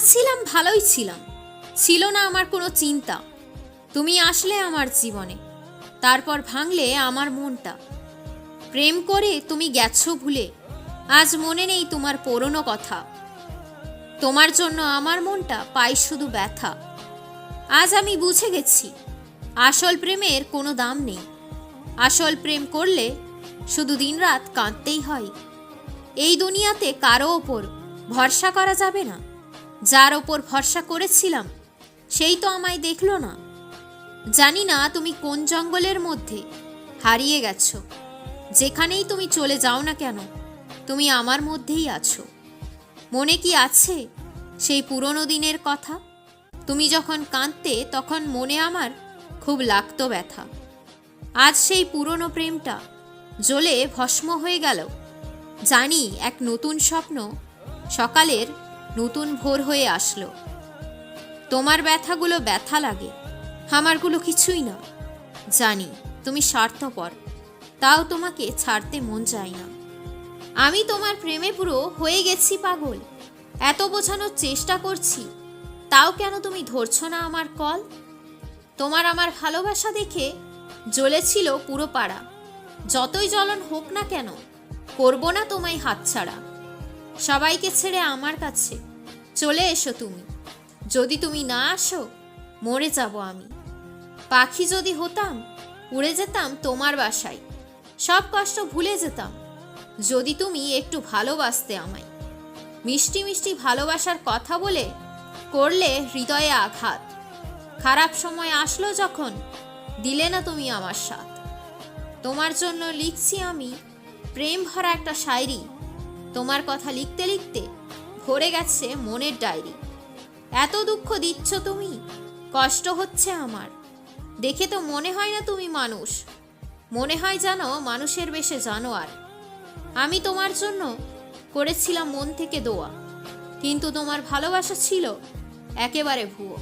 ছিলাম, ভালোই ছিলাম। ছিল না আমার কোনো চিন্তা। তুমি আসলে আমার জীবনে, তারপর ভাঙলে আমার মনটা। প্রেম করে তুমি গেছো ভুলে, আজ মনে নেই তোমার পুরনো কথা। তোমার জন্য আমার মনটা পাই শুধু ব্যথা। আজ আমি বুঝে গেছি, আসল প্রেমের কোনো দাম নেই। আসল প্রেম করলে শুধু দিনরাত কাঁদতেই হয়। এই দুনিয়াতে কারও ওপর ভরসা করা যাবে না। যার ওপর ভরসা করেছিলাম, সেই তো আমায় দেখল না। জানি না তুমি কোন জঙ্গলের মধ্যে হারিয়ে গেছো। যেখানেই তুমি চলে যাও না কেন, তুমি আমার মধ্যেই আছো। মনে কি আছে সেই পুরনো দিনের কথা? তুমি যখন কাঁদতে, তখন মনে আমার খুব লাগতো ব্যথা। আজ সেই পুরনো প্রেমটা জ্বলে ভস্ম হয়ে গেল। জানি এক নতুন স্বপ্ন সকালের নতুন ভোর হয়ে আসলো। তোমার ব্যথাগুলো ব্যথা লাগে, আমারগুলো কিছুই না জানি, তুমি স্বার্থপর, তাও তোমাকে ছাড়তে মন চায় না। আমি তোমার প্রেমে পুরো হয়ে গেছি, পাগল। এত বোঝানোর চেষ্টা করছি, তাও কেন তুমি ধরছো না আমার কল? তোমার আমার ভালোবাসা দেখে জ্বলেছিল পুরো পাড়া। যতই জ্বলন হোক না কেন, করব না তোমায় হাতছাড়া। সবাইকে ছেড়ে আমার কাছে চলে এসো তুমি। যদি তুমি না আসো, মরে যাব আমি। পাখি যদি হতাম, উড়ে যেতাম তোমার বাসায়। সব কষ্ট ভুলে যেতাম, যদি তুমি একটু ভালোবাসতে আমায়। মিষ্টি মিষ্টি ভালোবাসার কথা বলে করলে হৃদয়ে আঘাত। খারাপ সময় আসলো যখন, দিলে না তুমি আমার সাথ তোমার জন্য লিখছি আমি প্রেম ভরা একটা শায়রি। তোমার কথা লিখতে লিখতে ভরে গেছে মনের ডায়েরি। এত দুঃখ দিচ্ছ তুমি? কষ্ট হচ্ছে আমার। দেখে তো মনে হয় না তুমি মানুষ। মনে হয় জানো মানুষের বেশে জানোয়ার। আমি তোমার জন্য করেছিলাম মন থেকে দোয়া। কিন্তু তোমার ভালোবাসা ছিল একেবারে ভুয়ো।